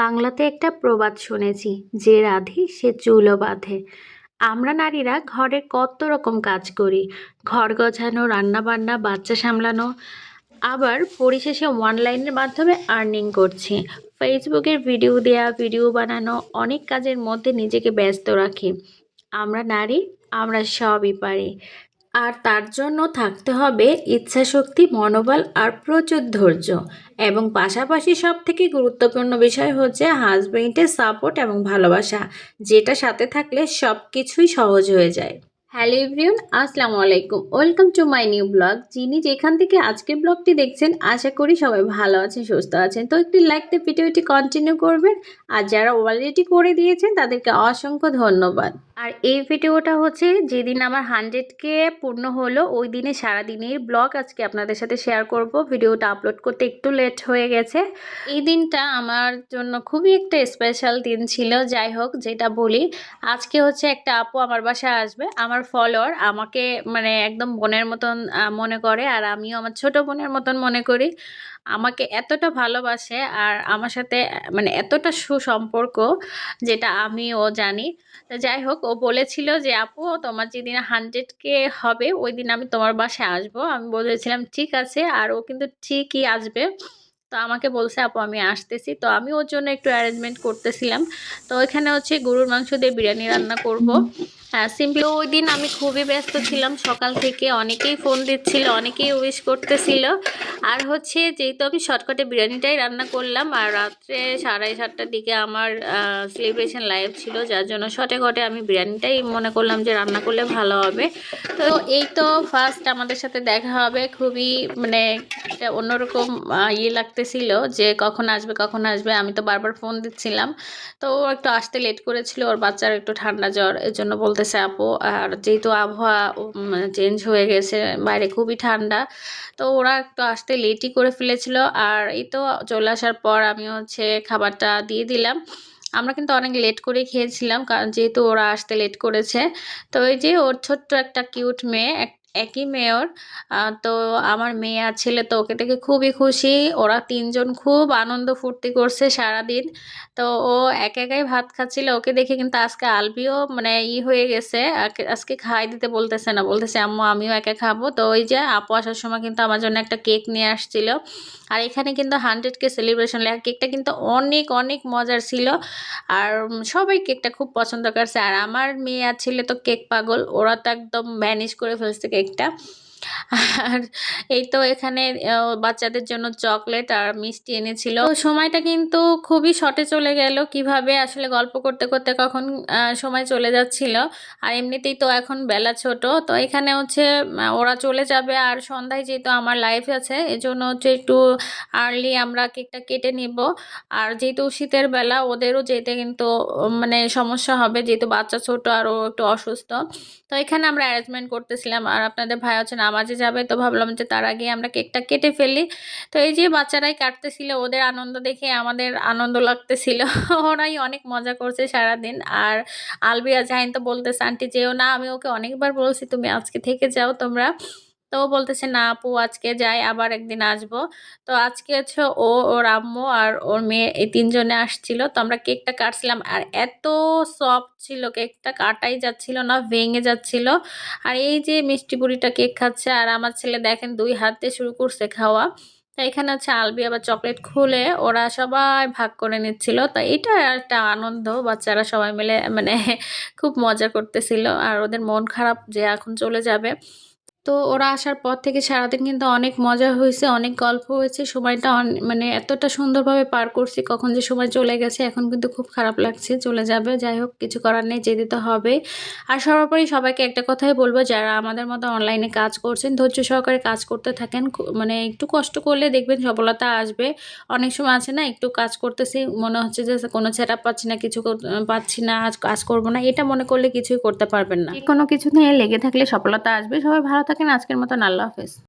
বাংলাতে একটা প্রবাদ শুনেছি, যে রাধে সে চুলও বাঁধে। আমরা নারীরা ঘরের কত রকম কাজ করি, ঘর গোছানো, রান্নাবান্না, বাচ্চা সামলানো। আবার পরিশেষে অনলাইনের মাধ্যমে আর্নিং করছি। ফেসবুকের ভিডিও দেয়া ভিডিও বানানো, অনেক কাজের মধ্যে নিজেকে ব্যস্ত রাখি। আমরা নারী, আমরা সবই পারি। আর তার জন্য থাকতে হবে ইচ্ছাশক্তি, মনোবল আর প্রচুর ধৈর্য। এবং পাশাপাশি সব থেকে গুরুত্বপূর্ণ বিষয় হচ্ছে হাজবেন্ডের সাপোর্ট এবং ভালোবাসা, যেটা সাথে থাকলে সব কিছুই সহজ হয়ে যায়। হ্যালো এভরিওন আসসালামু আলাইকুম। Welcome to my new blog. যিনি যেখান থেকে আজকের ব্লগটি দেখছেন, আশা করি সবাই ভালো আছেন, সুস্থ আছেন। তো একটি লাইক দিয়ে ভিডিওটি কন্টিনিউ করবেন। আর যারা অলরেডি করে দিয়েছেন, তাদেরকে অসংখ্য ধন্যবাদ। আর এই ভিডিওটা হচ্ছে যেদিন আমার হান্ড্রেডকে পূর্ণ হলো, ওই দিনে সারাদিনের ব্লগ আজকে আপনাদের সাথে শেয়ার করব। ভিডিওটা আপলোড করতে একটু লেট হয়ে গেছে। এই দিনটা আমার জন্য খুবই একটা স্পেশাল দিন ছিল। যাই হোক, যেটা বলি, আজকে হচ্ছে একটা আপু আমার বাসায় আসবে। আমার ফলোয়ার আমাকে মানে একদম বোনের মতন মনে করে। আর আমিও আমার ছোট বোনের মতন মনে করি। আমাকে এতটা ভালোবাসে আর আমার সাথে মানে এতটা সুসম্পর্ক, যেটা আমিও জানি। তো যাই হোক ও বলেছিল যে, আপু, তোমার যেদিন হান্ড্রেড কে হবে ওই দিন আমি তোমার বাসায় আসব। আমি বলেছিলাম, ঠিক আছে। আর ও কিন্তু ঠিকই আসবে। তো আমাকে বলছে, আপু, আমি আসতেছি। তো আমি ওর জন্য একটু অ্যারেঞ্জমেন্ট করতেছিলাম। তো ওইখানে হচ্ছে গরুর মাংস দিয়ে বিরিয়ানি রান্না করব। হ্যাঁ সিম্পলি। ওই দিন আমি খুবই ব্যস্ত ছিলাম। সকাল থেকে অনেকেই ফোন দিচ্ছিল, অনেকেই উইশ করতেছিল। আর হচ্ছে যেহেতু আমি শর্টকাটে বিরিয়ানিটাই রান্না করলাম, আর রাত্রে সাড়ে সাতটার দিকে আমার সেলিব্রেশন লাইভ ছিল, যার জন্য শর্টে ঘটে আমি বিরিয়ানিটাই মনে করলাম যে রান্না করলে ভালো হবে। তো এই তো ফার্স্ট আমাদের সাথে দেখা হবে। খুবই মানে একটা অন্যরকম ইয়ে লাগতেছিল যে কখন আসবে কখন আসবে। আমি তো বারবার ফোন দিচ্ছিলাম। তো ও একটু আসতে লেট করেছিল, ওর বাচ্চার একটু ঠান্ডা জ্বর, এর জন্য বলতেছে, আপু, আর যেহেতু আবহাওয়া চেঞ্জ হয়ে গেছে, বাইরে খুবই ঠান্ডা। তো ওরা একটু আসতে লেটই করে ফেলেছিল। আর এই তো চলে আসার পর আমি হচ্ছে খাবারটা দিয়ে দিলাম। আমরা কিন্তু অনেক লেট করে খেয়েছিলাম, কারণ যেহেতু ওরা আসতে লেট করেছে। তো ওই যে ওর ছোট্ট একটা কিউট মেয়ে একই মেয়র। তো আমার মেয়ে আর ছেলে তো ওকে দেখে খুবই খুশি। ওরা তিনজন খুব আনন্দ ফুর্তি করছে সারাদিন। তো ও এক একাই ভাত খাচ্ছিল। ওকে দেখে কিন্তু আজকে আলবিও মানে ই হয়ে গেছে। আজকে খাই দিতে বলতেছে না। বলতেছে, আম্মু, আমিও একা খাব। তো ওই যে আপু আসার সময় কিন্তু আমার জন্য একটা কেক নিয়ে আসছিল। আর এখানে কিন্তু হান্ড্রেড কে সেলিব্রেশন লেখা। কেকটা কিন্তু অনেক অনেক মজার ছিল। আর সবাই কেকটা খুব পছন্দ করছে। আর আমার মেয়ে আর ছেলে তো কেক পাগল। ওরা তো একদম ম্যানেজ করে ফেলছে কেকটা আর এই তো এখানে বাচ্চাদের জন্য চকলেট আর মিষ্টি এনেছিল। সময়টা কিন্তু খুবই শর্টে চলে গেল। কীভাবে আসলে গল্প করতে করতে কখন সময় চলে যাচ্ছিল। আর এমনিতেই তো এখন বেলা ছোট। তো এখানে হচ্ছে ওরা চলে যাবে। আর সন্ধ্যায় যেহেতু আমার লাইফ আছে, এজন্য হচ্ছে একটু আর্লি আমরা কেকটা কেটে নিব। আর যেহেতু শীতের বেলা, ওদেরও যেতে কিন্তু মানে সমস্যা হবে। যেহেতু বাচ্চা ছোট আর ও একটু অসুস্থ। তো এখানে আমরা অ্যারেঞ্জমেন্ট করতেছিলাম। আর আপনাদের ভাই হচ্ছে নামাজে যাবে তো ভাবলাম যে তার আগে আমরা কেকটা কেটে ফেলি। তো এই যে বাচ্চারাই কাটতেছিল, ওদের আনন্দ দেখে আমাদের আনন্দ লাগতেছিল। ওরাই অনেক মজা করছে সারাদিন। আর আলবিয়া জাহিন তো বলতেছে, আন্টি যেও না, আমি ওকে অনেকবার বলছি, তুমি আজকে থেকে যাও তোমরা। তো বলতেছে, না আপু, আজকে যাই, আবার একদিন আসব। তো আজকে হচ্ছে ও, ওর আম্মু আর ওর মেয়ে এই তিনজনে আসছিল। তো আমরা কেকটা কাটছিলাম আর এত সফট ছিল, কেকটা কাটাই যাচ্ছিল না, ভেঙে যাচ্ছিল। আর এই যে মিষ্টি বুড়িটা কেক খাচ্ছে আর আমার ছেলে দেখেন দুই হাতে শুরু করছে খাওয়া। তো এখানে হচ্ছে আলবি আবার চকলেট খুলে ওরা সবাই ভাগ করে নিচ্ছিল। তো এটা একটা আনন্দ, বাচ্চারা সবাই মিলে মানে খুব মজা করতেছিল। আর ওদের মন খারাপ যে এখন চলে যাবে। তো ওরা আসার পর থেকে সারাদিন কিন্তু অনেক মজা হয়েছে, অনেক গল্প হয়েছে। সময়টা মানে এতটা সুন্দরভাবে পার করছি কখন যে সময় চলে গেছে, এখন কিন্তু খুব খারাপ লাগছে, চলে যাবে। যাই হোক, কিছু করার নেই, যেতে তো হবে। আর সর্বোপরি সবাইকে একটা কথাই বলব, যারা আমাদের মতো অনলাইনে কাজ করছেন, ধৈর্য সহকারে কাজ করতে থাকেন। মানে একটু কষ্ট করলে দেখবেন সফলতা আসবে। অনেক সময় আছে না, একটু কাজ করতেছি, মনে হচ্ছে যে কোনো সেট পাচ্ছি না, কিছু পাচ্ছি না, আজ কাজ করব না, এটা মনে করলে কিছুই করতে পারবেন না। কোনো কিছু নিয়ে লেগে থাকলে সফলতা আসবে। সবাই ভালো থাকেন আজকের মতন আল্লাহ হাফেজ।